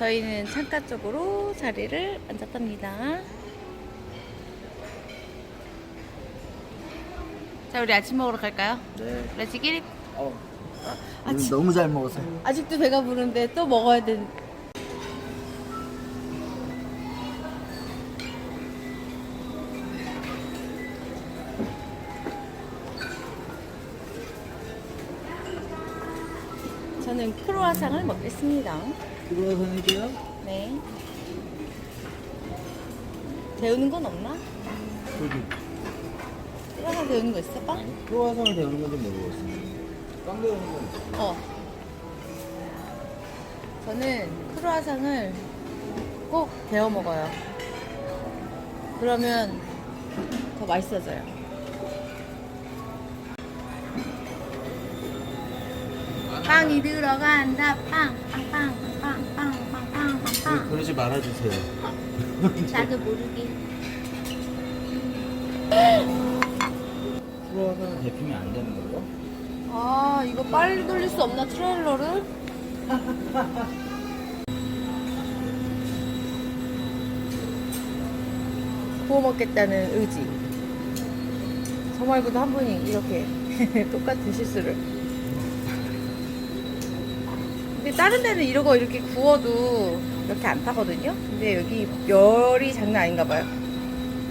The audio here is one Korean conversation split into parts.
저희는 창가 쪽으로 자리를 앉았답니다. 자, 우리 아침 먹으러 갈까요? 네. 렛츠 기릿. 어. 아, 오늘 지- 너무 잘 먹었어. 아직도 배가 부른데 또 먹어야 돼. 저는 크로아상을 먹겠습니다. 크로와상이고요. 네. 데우는 건 없나? 여기. 크로아상 데우는 거 있어, 빵? 크로와상을 데우는 건지 모르겠어. 빵 데우는 건 있어. 어. 저는 크루아상을 꼭 데워 먹어요. 그러면 더 맛있어져요. 빵이 들어간다. 빵, 빵, 빵, 빵. 그러지 말아주세요. 나도 모르게. 크로와상은 데피면 안 되는 거예요? 아, 이거 빨리 돌릴 수 없나, 트레일러를? 구워 먹겠다는 의지. 저 말고도 한 분이 이렇게 똑같은 실수를. 근데 다른 데는 이러고 이렇게 구워도 이렇게 안 타거든요? 근데 여기 열이 장난 아닌가 봐요.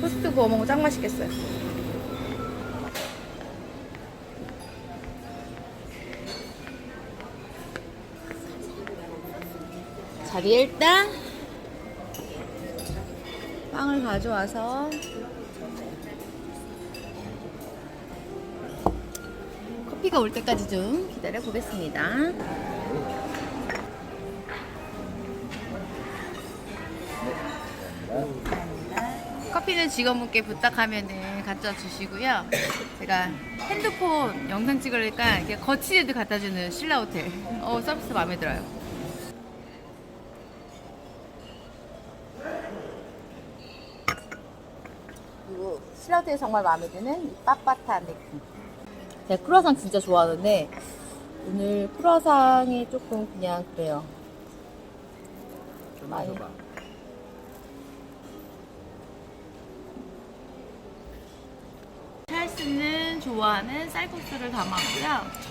토스트 구워 먹으면 짱 맛있겠어요. 자리에 일단 빵을 가져와서 커피가 올 때까지 좀 기다려 보겠습니다. 커피는 직원분께 부탁하면은 갖다 주시고요. 제가 핸드폰 영상 찍으니까 이렇게 거치대도 갖다 주는 신라 호텔. 어 서비스 마음에 들어요. 그리고 신라 호텔 정말 마음에 드는 이 빳빳한 느낌. 제가 크루아상 진짜 좋아하는데 오늘 크루아상이 조금 그냥 그래요. 좀 많이. 좋아하는 쌀국수를 담았고요.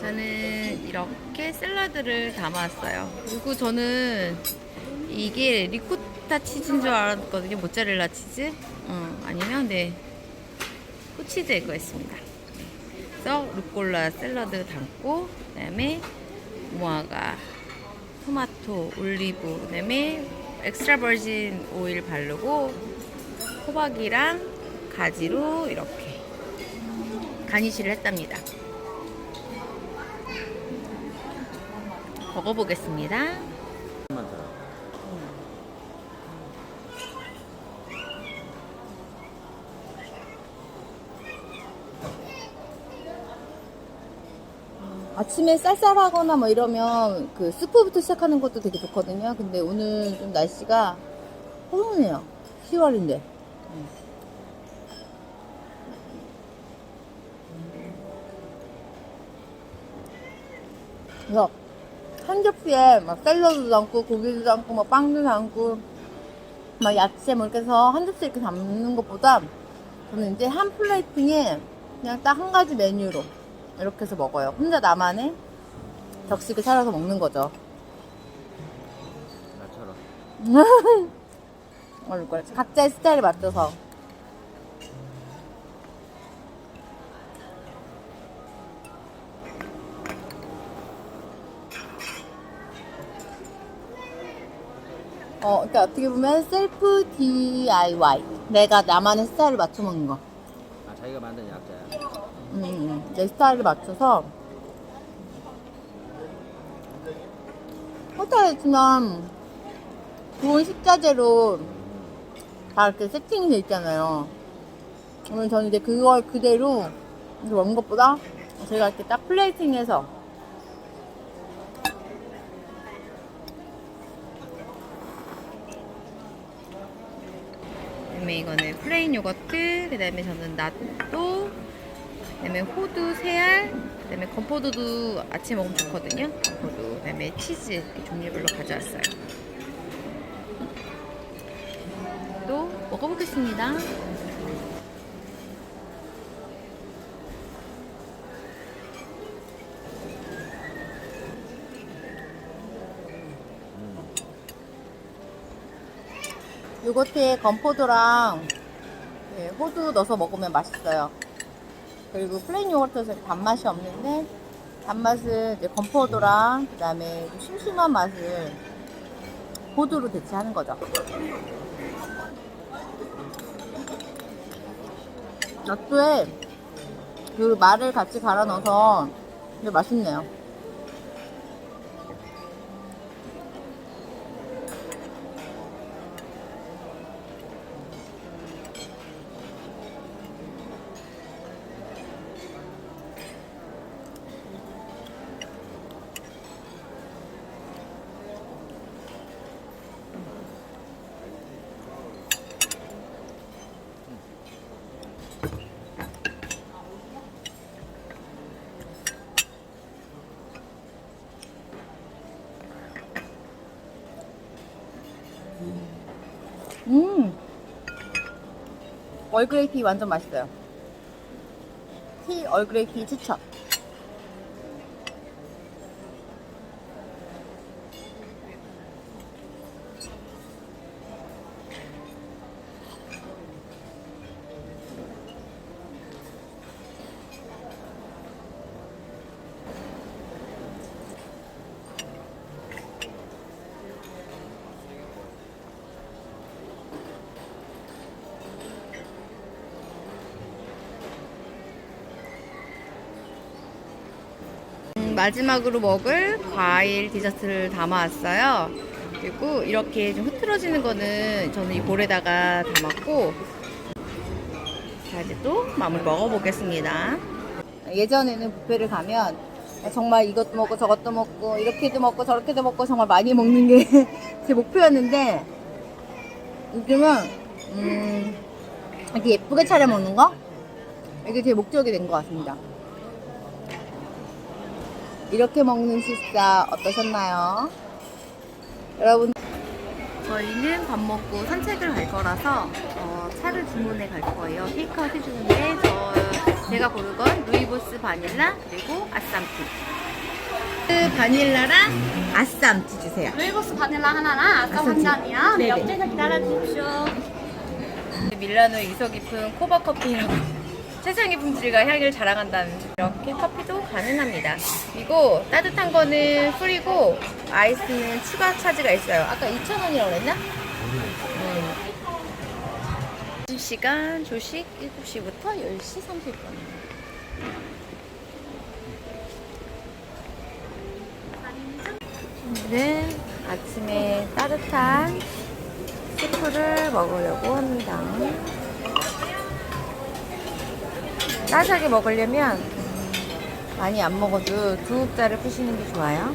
저는 이렇게 샐러드를 담았어요. 그리고 저는 이게 리코타 치즈인 줄 알았거든요. 모짜렐라 치즈. 어, 아니면 네. 후치즈일 거였습니다. 그래서 루꼴라 샐러드 담고 그다음에 무화과, 토마토, 올리브, 그다음에 엑스트라 버진 오일 바르고 호박이랑 가지로 이렇게 가니쉬를 했답니다. 먹어보겠습니다. 아침에 쌀쌀하거나 뭐 이러면 그 스프부터 시작하는 것도 되게 좋거든요. 근데 오늘 좀 날씨가 허전해요. 10월인데. 그래서 한 접시에 막 샐러드도 담고 고기도 담고 막 빵도 담고 막 야채 뭐 이렇게 해서 한 접시 이렇게 담는 것보다 저는 이제 한 플레이팅에 그냥 딱 한 가지 메뉴로 이렇게 해서 먹어요. 혼자 나만의 격식을 차려서 먹는 거죠. 나처럼. 얼굴 각자의 스타일에 맞춰서. 어, 그러니까 어떻게 보면 셀프 DIY. 내가 나만의 스타일을 맞춰 먹는 거. 아 자기가 만든 약자야. 음, 음, 내 스타일을 맞춰서 호텔에지만 좋은 식자재로 다 이렇게 세팅이 돼 있잖아요. 그러면 저는 이제 그걸 그대로 먹는 것보다 제가 이렇게 딱 플레이팅해서 그다음에 이거는 플레인 요거트, 그다음에 저는 낫또, 그다음에 호두, 새알, 그다음에 건포도도 아침에 먹으면 좋거든요. 건포도, 그다음에 치즈 종류별로 가져왔어요. 또 먹어보겠습니다. 요거트에 건포도랑 예, 호두 넣어서 먹으면 맛있어요. 그리고 플레인 요거트에서 단맛이 없는데 단맛은 이제 건포도랑 그 다음에 좀 심심한 맛을 호두로 대체하는 거죠. 낫또에 그 말을 같이 갈아 넣어서 근데 맛있네요. 얼그레이 티 완전 맛있어요. 티 얼그레이 티 추천. 마지막으로 먹을 과일 디저트를 담아왔어요. 그리고 이렇게 좀 흐트러지는 거는 저는 이 볼에다가 담았고, 자, 이제 또 마무리 먹어보겠습니다. 예전에는 뷔페를 가면 정말 이것도 먹고 저것도 먹고 이렇게도 먹고 저렇게도 먹고 정말 많이 먹는 게 제 목표였는데 요즘은 음, 이렇게 예쁘게 차려 먹는 거 이게 제 목적이 된 것 같습니다. 이렇게 먹는 식사 어떠셨나요? 여러분 저희는 밥 먹고 산책을 갈 거라서 어, 차를 주문해 갈 거예요. 테이크아웃 해주는데 저 제가 고른 건 루이보스 바닐라 그리고 아쌈티. 그 바닐라랑 아쌈티 주세요. 루이보스 바닐라 하나랑 아까 한. 잔이요. 네. 옆에서 기다려 주십시오. 밀라노 이석 깊은 코바 커피라고 세상의 품질과 향을 자랑한다는 이렇게 커피도 가능합니다. 그리고 따뜻한 거는 풀이고 아이스는 추가 차지가 있어요. 아까 2,000원이라고 그랬나? 음. 시간 조식 7시부터 10시 30분. 오늘은 아침에 따뜻한 스프를 먹으려고 합니다. 따뜻하게 먹으려면 많이 안 먹어도 두 흡자를 푸시는 게 좋아요.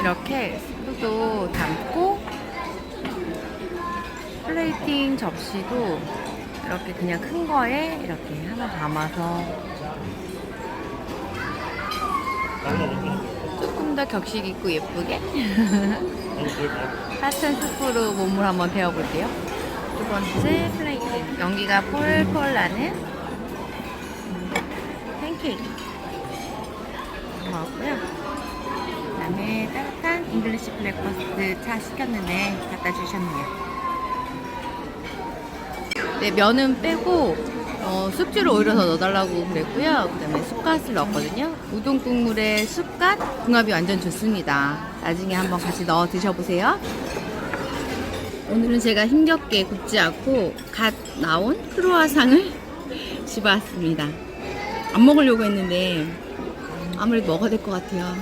이렇게 스프도 담고 플레이팅 접시도 이렇게 그냥 큰 거에 이렇게 하나 담아서 조금 더 격식 있고 예쁘게 하천 스프로 몸을 한번 데워볼게요. 두 번째 플레이팅 연기가 폴폴 나는 팬케이크 먹었고요. 그다음에 따뜻한 잉글리시 블랙버스트 차 시켰는데 갖다 주셨네요. 네, 면은 빼고 어, 숙주를 오히려 더 넣어달라고 그랬고요. 그 다음에 쑥갓을 넣었거든요. 우동 국물에 쑥갓 궁합이 완전 좋습니다. 나중에 한번 같이 넣어 드셔보세요. 오늘은 제가 힘겹게 굽지 않고 갓 나온 크루아상을 집어왔습니다. 안 먹으려고 했는데 아무래도 먹어야 될 것 같아요.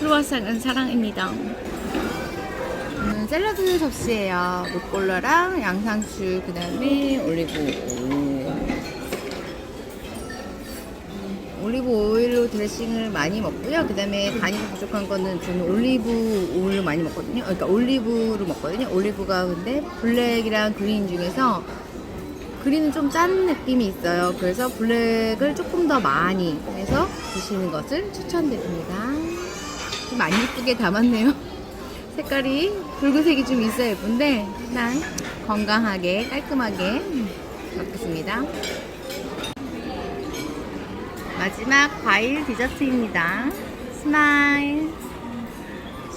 크루아상은 사랑입니다. 음, 샐러드 접시예요. 루꼴라랑 양상추, 그 다음에 올리브 오일. 올리브 드레싱을 많이 먹고요. 그 다음에 간이 부족한 거는 저는 올리브 오일로 많이 먹거든요. 그러니까 올리브로 먹거든요. 올리브가 근데 블랙이랑 그린 중에서 그린은 좀 짠 느낌이 있어요. 그래서 블랙을 조금 더 많이 해서 드시는 것을 추천드립니다. 좀 안 예쁘게 담았네요. 색깔이 붉은색이 좀 있어야 예쁜데 일단 건강하게 깔끔하게 먹겠습니다. 마지막 과일 디저트입니다. 스마일.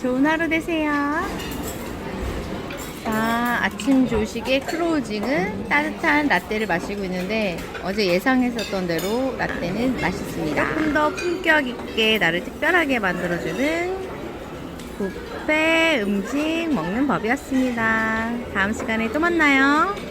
좋은 하루 되세요. 자, 아침 조식의 클로징은 따뜻한 라떼를 마시고 있는데 어제 예상했었던 대로 라떼는 맛있습니다. 조금 더 품격 있게 나를 특별하게 만들어주는 뷔페 음식 먹는 법이었습니다. 다음 시간에 또 만나요.